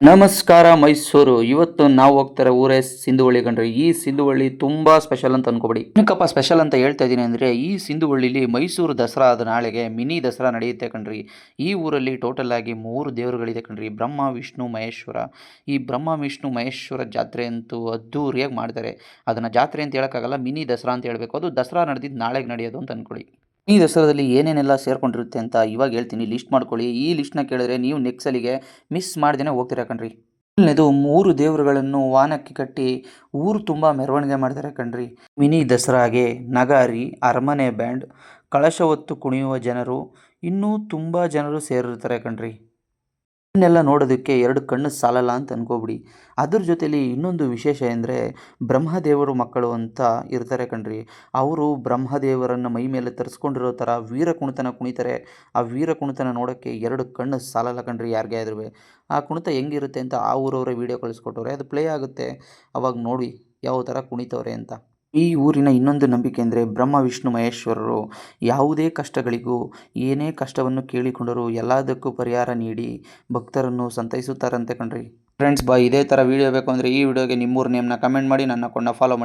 ನಮಸ್ಕಾರ ಮೈಸೂರು. ಇವತ್ತು ನಾವು ಹೋಗ್ತಾರೆ ಊರೇ ಸಿಂಧುವಳ್ಳಿ ಕಂಡ್ರೆ ಈ ಸಿಂಧುವಳ್ಳಿ ತುಂಬಾ ಸ್ಪೆಷಲ್ ಅಂತ ಅನ್ಕೋಬೇಡಿ. ಏನಕ್ಕಪ್ಪ ಸ್ಪೆಷಲ್ ಅಂತ ಹೇಳ್ತಾ ಇದ್ದೀನಿ ಅಂದರೆ ಈ ಸಿಂಧುವಳ್ಳಿಲಿ ಮೈಸೂರು ದಸರಾ ಆದ ನಾಳೆಗೆ ಮಿನಿ ದಸರಾ ನಡೆಯುತ್ತೆ ಕಣ್ರಿ. ಈ ಊರಲ್ಲಿ ಟೋಟಲ್ ಆಗಿ ಮೂರು ದೇವರುಗಳಿದೆ ಕಣ್ರಿ. ಬ್ರಹ್ಮ, ವಿಷ್ಣು, ಮಹೇಶ್ವರ. ಈ ಬ್ರಹ್ಮ, ವಿಷ್ಣು, ಮಹೇಶ್ವರ ಜಾತ್ರೆ ಅಂತೂ ಅದ್ದೂರಿಯಾಗಿ ಮಾಡ್ತಾರೆ. ಅದನ್ನು ಜಾತ್ರೆ ಅಂತ ಹೇಳೋಕ್ಕಾಗಲ್ಲ, ಮಿನಿ ದಸರಾ ಅಂತ ಹೇಳಬೇಕು. ಅದು ದಸರಾ ನಡೆದಿದ್ದು ನಾಳೆಗೆ ನಡೆಯೋದು ಅಂತ ಅನ್ಕೊಳ್ಳಿ ಈ ದಸರಾದಲ್ಲಿ ಏನೇನೆಲ್ಲ ಸೇರ್ಕೊಂಡಿರುತ್ತೆ ಅಂತ ಇವಾಗ ಹೇಳ್ತೀನಿ. ಲಿಸ್ಟ್ ಮಾಡ್ಕೊಳ್ಳಿ. ಈ ಲಿಸ್ಟ್ನ ಕೇಳಿದ್ರೆ ನೀವು ನೆಕ್ಸಲಿಗೆ ಮಿಸ್ ಮಾಡ್ದೇನೆ ಹೋಗ್ತೀರಾ ಕಣ್ರಿ? ಮೊದಲನೇದು ಮೂರು ದೇವರುಗಳನ್ನು ವಾನಕ್ಕೆ ಕಟ್ಟಿ ಊರು ತುಂಬ ಮೆರವಣಿಗೆ ಮಾಡ್ತಾರೆ ಕಣ್ರಿ. ಮಿನಿ ದಸರಾಗೆ ನಗಾರಿ, ಅರಮನೆ ಬ್ಯಾಂಡ್, ಕಳಶ ಹೊತ್ತು ಕುಣಿಯುವ ಜನರು ಇನ್ನೂ ತುಂಬ ಜನರು ಸೇರಿರ್ತಾರೆ ಕಣ್ರಿ. ಇದನ್ನೆಲ್ಲ ನೋಡೋದಕ್ಕೆ ಎರಡು ಕಣ್ಣು ಸಾಲಲ್ಲ ಅಂತ ಅನ್ಕೋಬಿಡಿ. ಅದ್ರ ಜೊತೆಲಿ ಇನ್ನೊಂದು ವಿಶೇಷ ಎಂದರೆ ಬ್ರಹ್ಮದೇವರು ಮಕ್ಕಳು ಅಂತ ಇರ್ತಾರೆ ಕಣ್ರಿ. ಅವರು ಬ್ರಹ್ಮದೇವರನ್ನು ಮೈ ಮೇಲೆ ತರಿಸ್ಕೊಂಡಿರೋ ಥರ ವೀರ ಕುಣಿತನ ಕುಣಿತಾರೆ. ಆ ವೀರ ಕುಣಿತನ ನೋಡೋಕ್ಕೆ ಎರಡು ಕಣ್ಣು ಸಾಲಲ್ಲ ಕಣ್ರಿ ಯಾರಿಗೆ ಆದ್ರೂ. ಆ ಕುಣಿತ ಹೆಂಗಿರುತ್ತೆ ಅಂತ ಆ ಊರವರೇ ವೀಡಿಯೋ ಕಳಿಸ್ಕೊಟ್ಟವ್ರೆ. ಅದು ಪ್ಲೇ ಆಗುತ್ತೆ. ಅವಾಗ ನೋಡಿ ಯಾವ ಥರ ಕುಣಿತವ್ರೆ ಅಂತ. ಈ ಊರಿನ ಇನ್ನೊಂದು ನಂಬಿಕೆ ಅಂದರೆ ಬ್ರಹ್ಮ, ವಿಷ್ಣು, ಮಹೇಶ್ವರರು. ಯಾವುದೇ ಕಷ್ಟಗಳಿಗೂ ಏನೇ ಕಷ್ಟವನ್ನು ಕೇಳಿಕೊಂಡರೂ ಎಲ್ಲದಕ್ಕೂ ಪರಿಹಾರ ನೀಡಿ ಭಕ್ತರನ್ನು ಸಂತೈಸುತ್ತಾರಂತೆ ಕಣ್ರಿ. ಫ್ರೆಂಡ್ಸ್ ಬಾ, ಇದೇ ಥರ ವೀಡಿಯೋ ಬೇಕು ಅಂದರೆ ಈ ವಿಡಿಯೋಗೆ ನಿಮ್ಮೂರ ನೇಮ್ನ ಕಮೆಂಟ್ ಮಾಡಿ, ನನ್ನ ಅಕೌಂಟ್ನ ಫಾಲೋ ಮಾಡಿ.